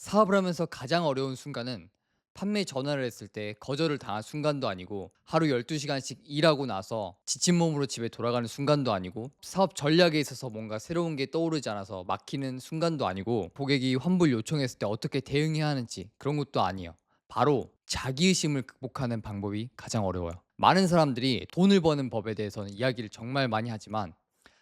사업을 하면서 가장 어려운 순간은 판매 전화를 했을 때 거절을 당한 순간도 아니고 하루 12시간씩 일하고 나서 지친 몸으로 집에 돌아가는 순간도 아니고 사업 전략에 있어서 뭔가 새로운 게 떠오르지 않아서 막히는 순간도 아니고 고객이 환불 요청했을 때 어떻게 대응해야 하는지 그런 것도 아니에요. 바로 자기의심을 극복하는 방법이 가장 어려워요. 많은 사람들이 돈을 버는 법에 대해서는 이야기를 정말 많이 하지만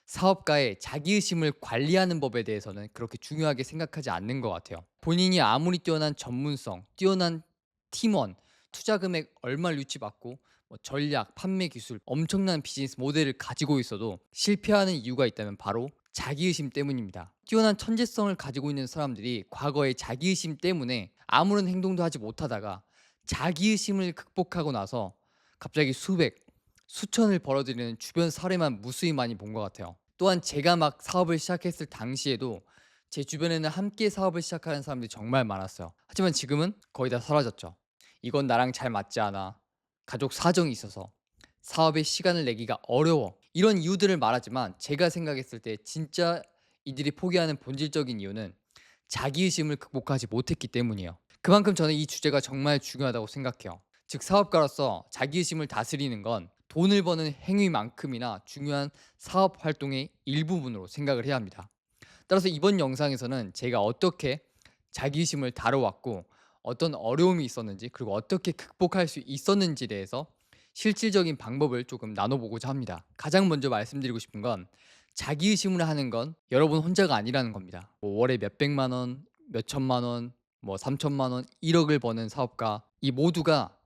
사업가의 자기의심을 관리하는 법에 대해서는 그렇게 중요하게 생각하지 않는 것 같아요. 본인이 아무리 뛰어난 전문성, 뛰어난 팀원, 투자 금액 얼마를 유치받고 뭐 전략, 판매 기술, 엄청난 비즈니스 모델을 가지고 있어도 실패하는 이유가 있다면 바로 자기의심 때문입니다. 뛰어난 천재성을 가지고 있는 사람들이 과거의 자기의심 때문에 아무런 행동도 하지 못하다가 자기의심을 극복하고 나서 갑자기 수백, 수천을 벌어들이는 주변 사례만 무수히 많이 본 것 같아요. 또한 제가 막 사업을 시작했을 당시에도 제 주변에는 함께 사업을 시작하는 사람들이 정말 많았어요. 하지만 지금은 거의 다 사라졌죠. 이건 나랑 잘 맞지 않아. 가족 사정이 있어서 사업에 시간을 내기가 어려워. 이런 이유들을 말하지만 제가 생각했을 때 진짜 이들이 포기하는 본질적인 이유는 자기의심을 극복하지 못했기 때문이에요. 그만큼 저는 이 주제가 정말 중요하다고 생각해요. 즉 사업가로서 자기의심을 다스리는 건 돈을 버는 행위만큼이나 중요한 사업 활동의 일부분으로 생각을 해야 합니다. 따라서 이번 영상에서는 제가 어떻게 자기의심을 다뤄왔고 어떤 어려움이 있었는지 그리고 어떻게 극복할 수 있었는지에 대해서 실질적인 방법을 조금 나눠보고자 합니다. 가장 먼저 말씀드리고 싶은 건 자기의심을 하는 건 여러분 혼자가 아니라는 겁니다. 뭐 월에 몇백만 원, 몇천만 원, 뭐 삼천만 원, 1억을 버는 사업가 이 모두가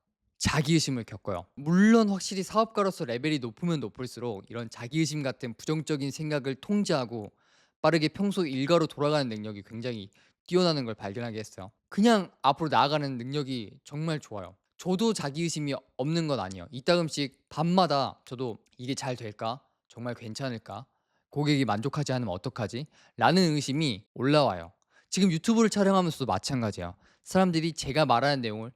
자기의심을 겪어요. 물론 확실히 사업가로서 레벨이 높으면 높을수록 이런 자기의심 같은 부정적인 생각을 통제하고 빠르게 평소 일가로 돌아가는 능력이 굉장히 뛰어나는 걸 발견하게 했어요. 그냥 앞으로 나아가는 능력이 정말 좋아요. 저도 자기의심이 없는 건 아니에요. 이따금씩 밤마다 저도 이게 잘 될까? 정말 괜찮을까? 고객이 만족하지 않으면 어떡하지? 라는 의심이 올라와요. 지금 유튜브를 촬영하면서도 마찬가지예요. 사람들이 제가 말하는 내용을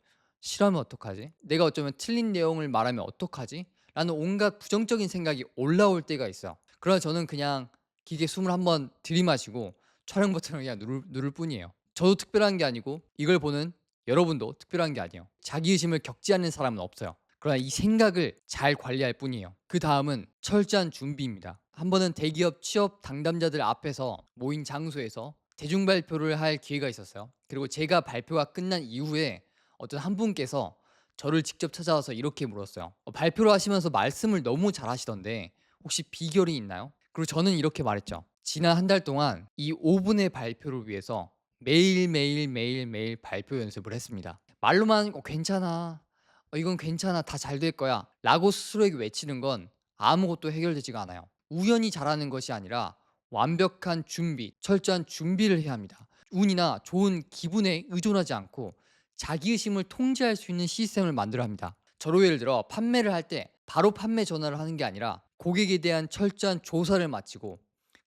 싫어하면 어떡하지? 내가 어쩌면 틀린 내용을 말하면 어떡하지? 라는 온갖 부정적인 생각이 올라올 때가 있어요. 그러나 저는 그냥 기계 숨을 한번 들이마시고 촬영 버튼을 그냥 누를, 누를 뿐이에요. 저도 특별한 게 아니고 이걸 보는 여러분도 특별한 게 아니에요. 자기 의심을 겪지 않는 사람은 없어요. 그러나 이 생각을 잘 관리할 뿐이에요. 그 다음은 철저한 준비입니다. 한 번은 대기업 취업 당담자들 앞에서 모인 장소에서 대중 발표를 할 기회가 있었어요. 그리고 제가 발표가 끝난 이후에 어떤 한 분께서 저를 직접 찾아와서 이렇게 물었어요. 어, 발표를 하시면서 말씀을 너무 잘 하시던데 혹시 비결이 있나요? 그리고 저는 이렇게 말했죠. 지난 한 달 동안 이 5분의 발표를 위해서 매일 매일 매일 매일 발표 연습을 했습니다. 말로만 어, 괜찮아, 어, 이건 괜찮아, 다 잘 될 거야 라고 스스로에게 외치는 건 아무것도 해결되지가 않아요. 우연히 잘하는 것이 아니라 완벽한 준비, 철저한 준비를 해야 합니다. 운이나 좋은 기분에 의존하지 않고 자기의심을 통제할 수 있는 시스템을 만들어야 합니다. 저로 예를 들어 판매를 할 때 바로 판매 전화를 하는 게 아니라 고객에 대한 철저한 조사를 마치고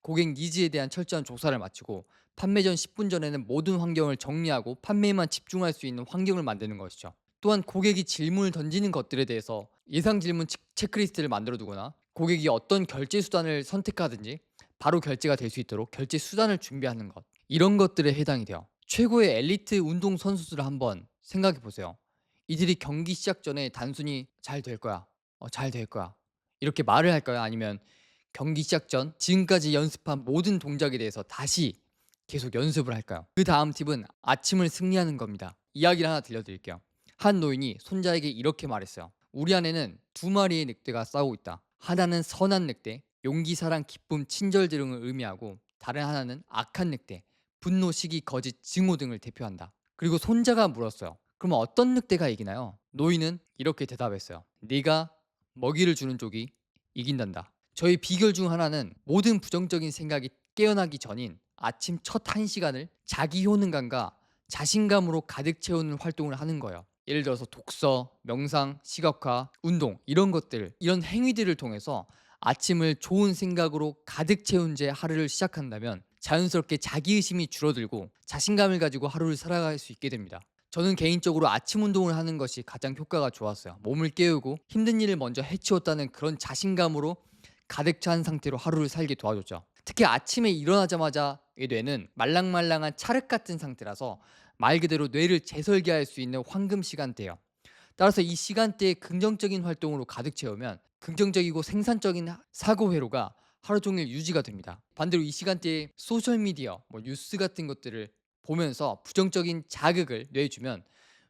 고객 니즈에 대한 철저한 조사를 마치고 판매 전 10분 전에는 모든 환경을 정리하고 판매에만 집중할 수 있는 환경을 만드는 것이죠. 또한 고객이 질문을 던지는 것들에 대해서 예상 질문 체- 체크리스트를 만들어 두거나 고객이 어떤 결제 수단을 선택하든지 바로 결제가 될 수 있도록 결제 수단을 준비하는 것 이런 것들에 해당이 돼요. 최고의 엘리트 운동 선수들을 한번 생각해 보세요. 이들이 경기 시작 전에 단순히 잘 될 거야, 어, 잘 될 거야 이렇게 말을 할까요? 아니면 경기 시작 전 지금까지 연습한 모든 동작에 대해서 다시 계속 연습을 할까요? 그 다음 팁은 아침을 승리하는 겁니다. 이야기를 하나 들려드릴게요. 한 노인이 손자에게 이렇게 말했어요. 우리 안에는 두 마리의 늑대가 싸우고 있다. 하나는 선한 늑대, 용기, 사랑, 기쁨, 친절 등을 의미하고 다른 하나는 악한 늑대, 분노, 시기, 거짓, 증오 등을 대표한다. 그리고 손자가 물었어요. 그럼 어떤 늑대가 이기나요? 노인은 이렇게 대답했어요. 네가 먹이를 주는 쪽이 이긴단다. 저희 비결 중 하나는 모든 부정적인 생각이 깨어나기 전인 아침 첫 한 시간을 자기 효능감과 자신감으로 가득 채우는 활동을 하는 거예요. 예를 들어서 독서, 명상, 시각화, 운동 이런 것들 이런 행위들을 통해서 아침을 좋은 생각으로 가득 채운 채 하루를 시작한다면 자연스럽게 자기의심이 줄어들고 자신감을 가지고 하루를 살아갈 수 있게 됩니다. 저는 개인적으로 아침 운동을 하는 것이 가장 효과가 좋았어요. 몸을 깨우고 힘든 일을 먼저 해치웠다는 그런 자신감으로 가득 찬 상태로 하루를 살게 도와줬죠. 특히 아침에 일어나자마자 의 뇌는 말랑말랑한 찰흙 같은 상태라서 말 그대로 뇌를 재설계할 수 있는 황금 시간대예요. 따라서 이 시간대에 긍정적인 활동으로 가득 채우면 긍정적이고 생산적인 하- 사고 회로가 하루 종일 유지가 됩니다. 반대로 이 시간대에 소셜 미디어, 뭐 뉴스 같은 것들을 보면서 부정적인 자극을 뇌에 주면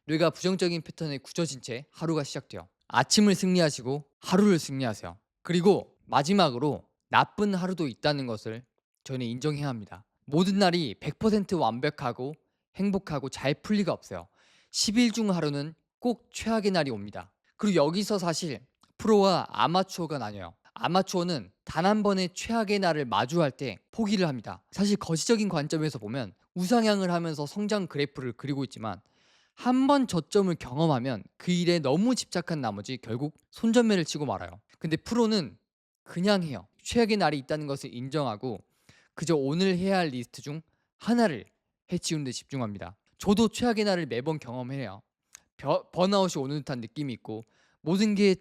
뇌가 부정적인 패턴에 굳어진 채 하루가 시작돼요. 아침을 승리하시고 하루를 승리하세요. 그리고 마지막으로 나쁜 하루도 있다는 것을 저는 인정해야 합니다. 모든 날이 100% 완벽하고 행복하고 잘 풀 리가 없어요. 10일 중 하루는 꼭 최악의 날이 옵니다. 그리고 여기서 사실 프로와 아마추어가 나뉘어요. 아마추어는 단 한 번의 최악의 날을 마주할 때 포기를 합니다. 사실 거시적인 관점에서 보면 우상향을 하면서 성장 그래프를 그리고 있지만 한 번 저점을 경험하면 그 일에 너무 집착한 나머지 결국 손전매를 치고 말아요. 근데 프로는 그냥 해요. 최악의 날이 있다는 것을 인정하고 그저 오늘 해야 할 리스트 중 하나를 해치우는 데 집중합니다. 저도 최악의 날을 매번 경험해요. 벼- 번아웃이 오는 듯한 느낌이 있고 모든 게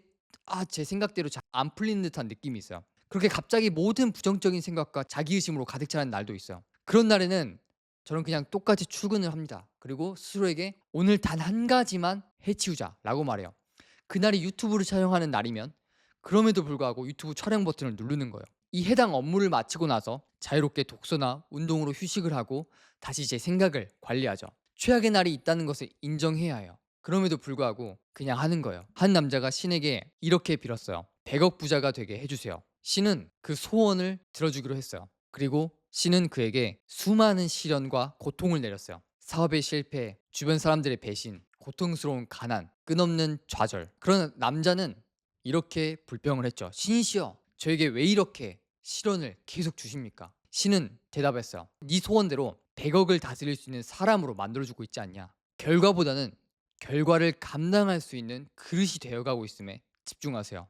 아, 제 생각대로 잘 안 풀리는 듯한 느낌이 있어요. 그렇게 갑자기 모든 부정적인 생각과 자기의심으로 가득 차는 날도 있어요. 그런 날에는 저는 그냥 똑같이 출근을 합니다. 그리고 스스로에게 오늘 단 한 가지만 해치우자라고 말해요. 그날이 유튜브를 촬영하는 날이면 그럼에도 불구하고 유튜브 촬영 버튼을 누르는 거예요. 이 해당 업무를 마치고 나서 자유롭게 독서나 운동으로 휴식을 하고 다시 제 생각을 관리하죠. 최악의 날이 있다는 것을 인정해야 해요. 그럼에도 불구하고 그냥 하는 거예요. 한 남자가 신에게 이렇게 빌었어요. 100억 부자가 되게 해주세요. 신은 그 소원을 들어주기로 했어요. 그리고 신은 그에게 수많은 시련과 고통을 내렸어요. 사업의 실패, 주변 사람들의 배신, 고통스러운 가난, 끝없는 좌절. 그런 남자는 이렇게 불평을 했죠. 신이시여, 저에게 왜 이렇게 시련을 계속 주십니까? 신은 대답했어요. 네 소원대로 100억을 다스릴 수 있는 사람으로 만들어주고 있지 않냐. 결과보다는 결과를 감당할 수 있는 그릇이 되어가고 있음에 집중하세요.